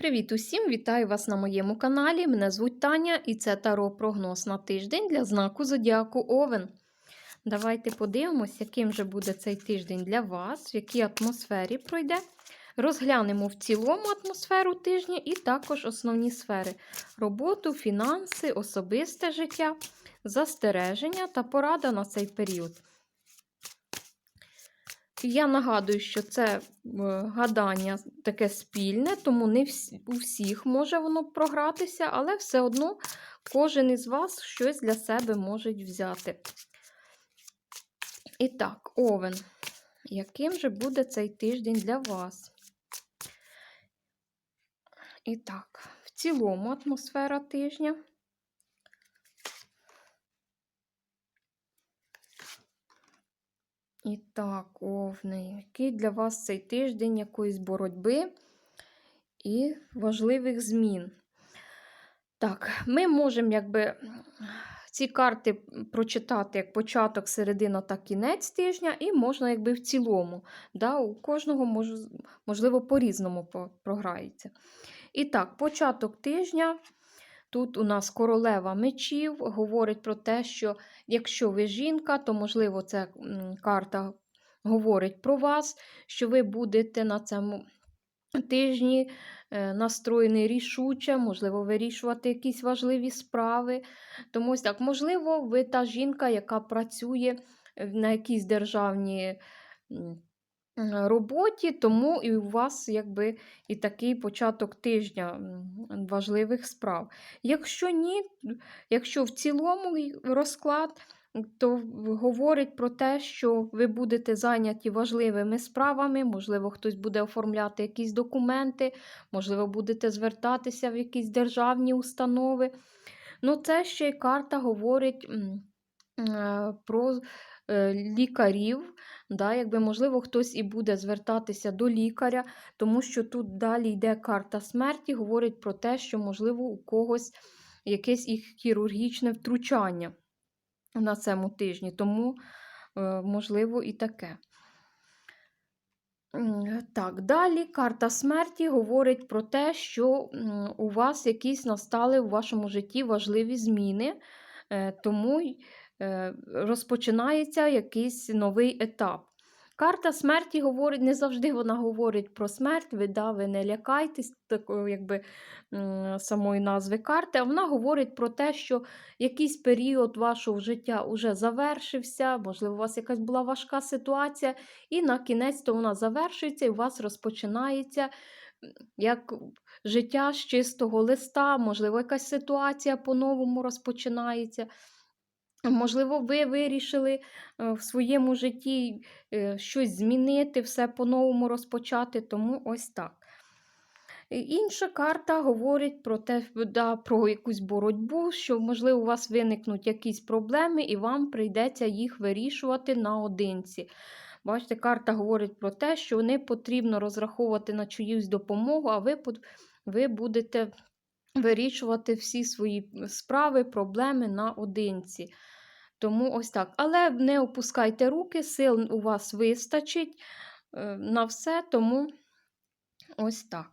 Привіт усім! Вітаю вас на моєму каналі. Мене звуть Таня і це Таро прогноз на тиждень для знаку Зодіаку Овен. Давайте подивимось, яким же буде цей тиждень для вас, в якій атмосфері пройде. Розглянемо в цілому атмосферу тижня і також основні сфери: роботу, фінанси, особисте життя, застереження та порада на цей період. Я нагадую, що це е, гадання таке спільне, тому не у всіх може воно програтися, але все одно кожен із вас щось для себе може взяти. І так, овен. Яким же буде цей тиждень для вас? І так, в цілому атмосфера тижня. І так, овни, який для вас цей тиждень якоїсь боротьби і важливих змін. Так, ми можемо якби ці карти прочитати як початок, середина та кінець тижня, і можна якби в цілому. Да, У кожного мож, можливо по-різному програється. І так, початок тижня. Тут у нас королева мечів говорить про те, що якщо ви жінка, то, можливо, ця карта говорить про вас, що ви будете на цьому тижні е, настроєні рішуче, можливо, вирішувати якісь важливі справи. Тому ось так, можливо, ви та жінка, яка працює на якійсь державній роботі, тому і у вас якби і такий початок тижня важливих справ. Якщо ні, якщо в цілому розклад, то говорить про те, що ви будете зайняті важливими справами, можливо, хтось буде оформляти якісь документи, можливо, будете звертатися в якісь державні установи. Ну, це ще й карта говорить е, про Е, лікарів. Да, якби, Можливо, хтось і буде звертатися до лікаря, тому що тут далі йде карта смерті, говорить про те, що, можливо, у когось якесь і хірургічне втручання на цьому тижні, тому, е, можливо, і таке. Так, далі карта смерті говорить про те, що у вас якісь настали у вашому житті важливі зміни, е, тому Е, розпочинається якийсь новий етап. Карта смерті говорить, не завжди вона говорить про смерть, ви да, ви не лякайтесь такої якби, самої назви карти, а вона говорить про те, що якийсь період вашого життя вже завершився, можливо, у вас якась була важка ситуація, і на кінець то вона завершується, і у вас розпочинається як життя з чистого листа, можливо, якась ситуація по-новому розпочинається. Можливо, ви вирішили е, в своєму житті е, щось змінити, все по-новому розпочати, тому ось так. Інша карта говорить про те, да, про якусь боротьбу, що, можливо, у вас виникнуть якісь проблеми, і вам прийдеться їх вирішувати наодинці. Бачите, карта говорить про те, що не потрібно розраховувати на чиюсь допомогу, а ви, ви будете вирішувати всі свої справи, проблеми наодинці. Тому ось так. Але не опускайте руки, сил у вас вистачить е, на все, тому ось так.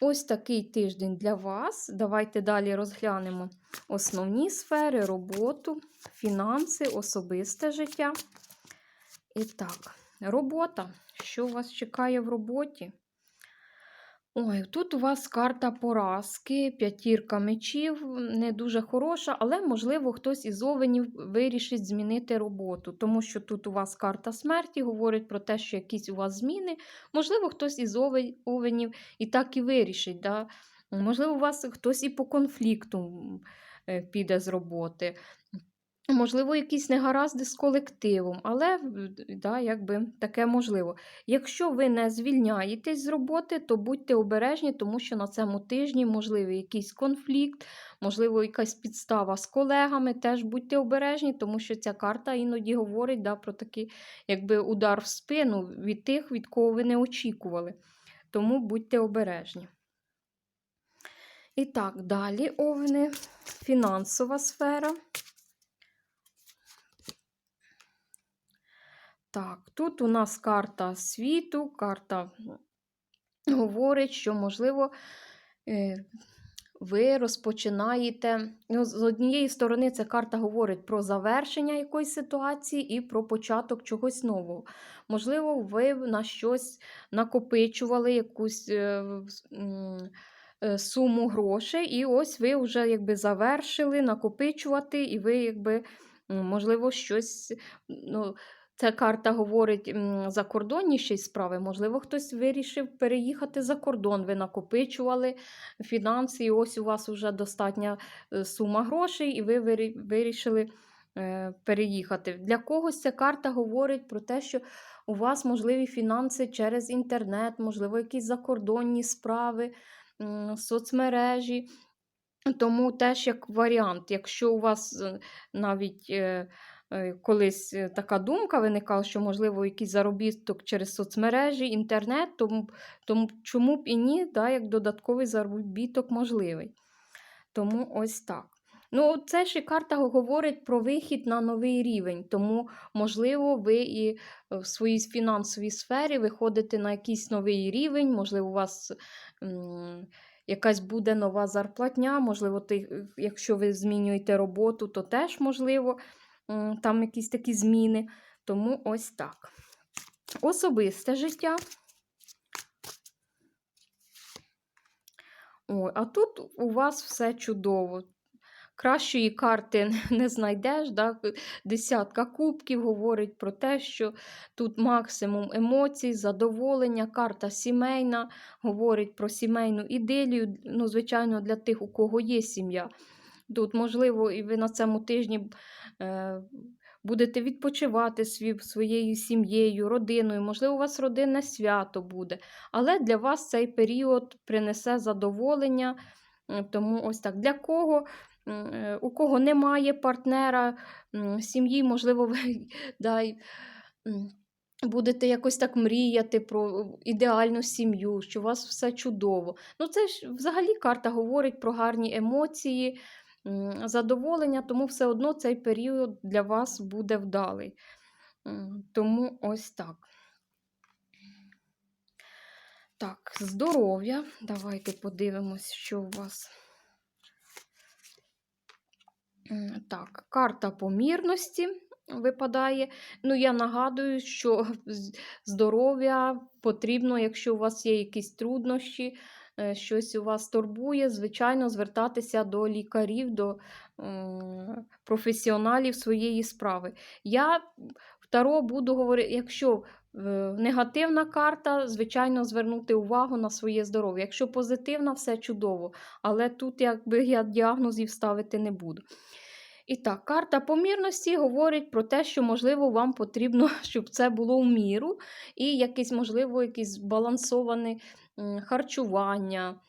Ось такий тиждень для вас. Давайте далі розглянемо основні сфери, роботу, фінанси, особисте життя. І так, робота. Що вас чекає в роботі? Ой, тут у вас карта поразки, п'ятірка мечів, не дуже хороша, але, можливо, хтось із овенів вирішить змінити роботу, тому що тут у вас карта смерті говорить про те, що якісь у вас зміни. Можливо, хтось із овенів і так і вирішить. Да? Можливо, у вас хтось і по конфлікту е, піде з роботи. Можливо, якісь негаразди з колективом, але да, якби таке можливо. Якщо ви не звільняєтесь з роботи, то будьте обережні, тому що на цьому тижні можливий якийсь конфлікт, можливо, якась підстава з колегами. Теж будьте обережні, тому що ця карта іноді говорить да, про такий якби, удар в спину від тих, від кого ви не очікували. Тому будьте обережні. І так, далі овни, фінансова сфера. Так, тут у нас карта світу, карта говорить, що, можливо, е, ви розпочинаєте. Ну, з однієї сторони, ця карта говорить про завершення якоїсь ситуації і про початок чогось нового. Можливо, ви на щось накопичували якусь е, е, суму грошей, і ось ви вже якби завершили накопичувати, і ви якби, можливо, щось. Ну, Ця карта говорить м, закордонні ще й справи. Можливо, хтось вирішив переїхати за кордон. Ви накопичували фінанси, і ось у вас вже достатня е, сума грошей, і ви вирішили е, переїхати. Для когось ця карта говорить про те, що у вас можливі фінанси через інтернет, можливо, якісь закордонні справи, соцмережі. Тому теж як варіант, якщо у вас е, навіть колись е, така думка виникала, що, можливо, якийсь заробіток через соцмережі, інтернет, тому, тому чому б і ні, да, як додатковий заробіток можливий. Тому ось так. Ну, це і карта говорить про вихід на новий рівень, тому, можливо, ви і е, в своїй фінансовій сфері виходите на якийсь новий рівень, можливо, у вас якась буде нова зарплатня, можливо, ти, е, якщо ви змінюєте роботу, то теж можливо там якісь такі зміни. Тому ось так. Особисте життя. Ой, а тут у вас все чудово. Кращої карти не знайдеш. Да? Десятка кубків говорить про те, що тут максимум емоцій, задоволення, карта сімейна, говорить про сімейну ідилію. Ну, звичайно, для тих, у кого є сім'я. Тут, можливо, і ви на цьому тижні е, будете відпочивати своєю сім'єю, родиною, можливо, у вас родинне свято буде. Але для вас цей період принесе задоволення. Тому ось так. Для кого, е, у кого немає партнера, сім'ї, можливо, ви да, й, м, будете якось так мріяти про ідеальну сім'ю, що у вас все чудово. Ну, це ж взагалі карта говорить про гарні емоції, задоволення, тому все одно цей період для вас буде вдалий. Тому ось так. Так, здоров'я. Давайте подивимось, що у вас. Так, карта помірності випадає. Ну, я нагадую, що здоров'я потрібно, якщо у вас є якісь труднощі, щось у вас турбує, звичайно, звертатися до лікарів, до професіоналів своєї справи. Я второ буду говорити, якщо е, негативна карта, звичайно, звернути увагу на своє здоров'я. Якщо позитивна, все чудово. Але тут якби я діагнозів ставити не буду. І так, карта помірності говорить про те, що, можливо, вам потрібно, щоб це було в міру, і якесь, можливо, якесь збалансоване харчування,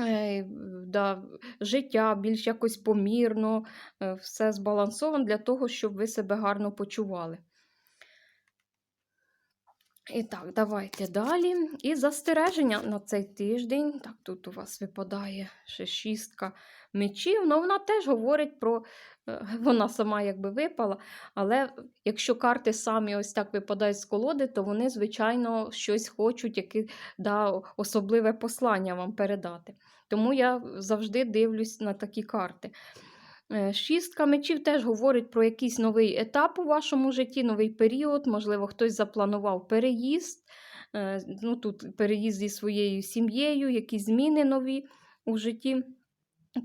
е, да, життя більш якось помірно, е, все збалансовано для того, щоб ви себе гарно почували. І так, давайте далі. І застереження на цей тиждень. Так, тут у вас випадає ще шістка мечів. Ну, вона теж говорить про. е, Вона сама якби випала, але якщо карти самі ось так випадають з колоди, то вони, звичайно, щось хочуть, яке да, особливе послання вам передати. Тому я завжди дивлюсь на такі карти. Е, Шістка мечів теж говорить про якийсь новий етап у вашому житті, новий період. Можливо, хтось запланував переїзд. е, Ну, тут переїзд зі своєю сім'єю, якісь зміни нові у житті.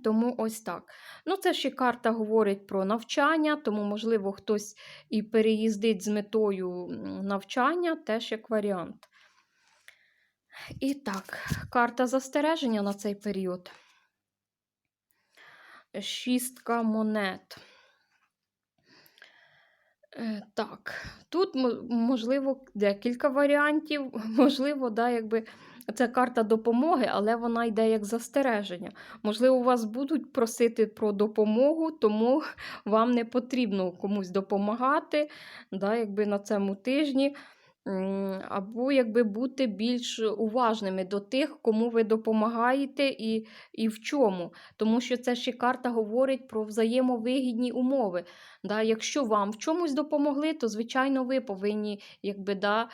Тому ось так. Ну, це ще карта говорить про навчання, тому, можливо, хтось і переїздить з метою навчання, теж як варіант. І так, карта застереження на цей період. Шістка монет. Е, Так, тут можливо декілька варіантів. Можливо, да, якби це карта допомоги, але вона йде як застереження. Можливо, вас будуть просити про допомогу, тому вам не потрібно комусь допомагати, да, якби на цьому тижні. Або якби бути більш уважними до тих, кому ви допомагаєте і, і в чому. Тому що це ще карта говорить про взаємовигідні умови. Да, Якщо вам в чомусь допомогли, то звичайно ви повинні якби, да,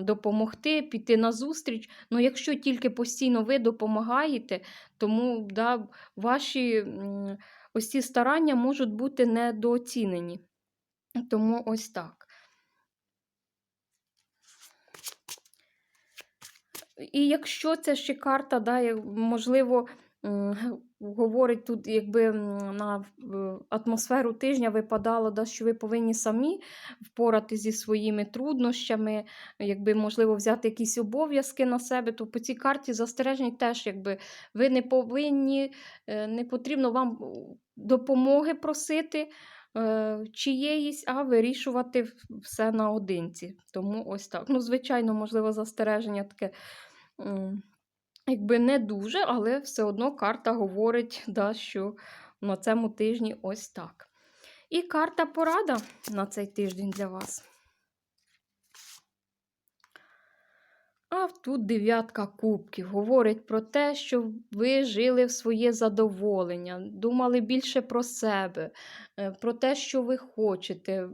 допомогти, піти на зустріч. Ну, якщо тільки постійно ви допомагаєте, тому да, ваші ось ці старання можуть бути недооцінені. Тому ось так. І якщо це ще карта, да, можливо, говорить тут, якби на атмосферу тижня випадало, да, що ви повинні самі впорати зі своїми труднощами, якби, можливо, взяти якісь обов'язки на себе, то по цій карті застережень теж якби ви не повинні, е, не потрібно вам допомоги просити. е, Чиєїсь, а вирішувати все наодинці. Тому ось так. Ну, звичайно, можливо, застереження таке якби не дуже, але все одно карта говорить, да, що на цьому тижні ось так. І карта порада на цей тиждень для вас. А тут дев'ятка кубків говорить про те, що ви жили в своє задоволення, думали більше про себе, е, про те, що ви хочете,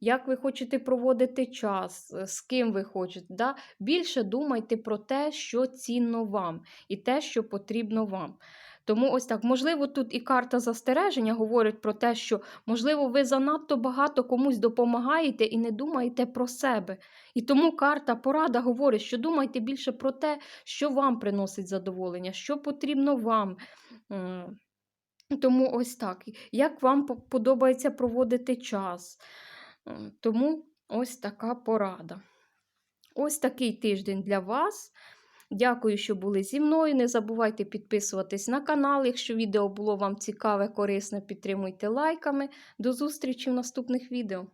як ви хочете проводити час, е, з ким ви хочете. Да? Більше думайте про те, що цінно вам, і те, що потрібно вам. Тому ось так, можливо, тут і карта застереження говорить про те, що, можливо, ви занадто багато комусь допомагаєте і не думаєте про себе. І тому карта порада говорить, що думайте більше про те, що вам приносить задоволення, що потрібно вам. Тому ось так. Як вам подобається проводити час. М, Тому ось така порада. Ось такий тиждень для вас. Дякую, що були зі мною. Не забувайте підписуватись на канал. Якщо відео було вам цікаве, корисне, підтримуйте лайками. До зустрічі в наступних відео.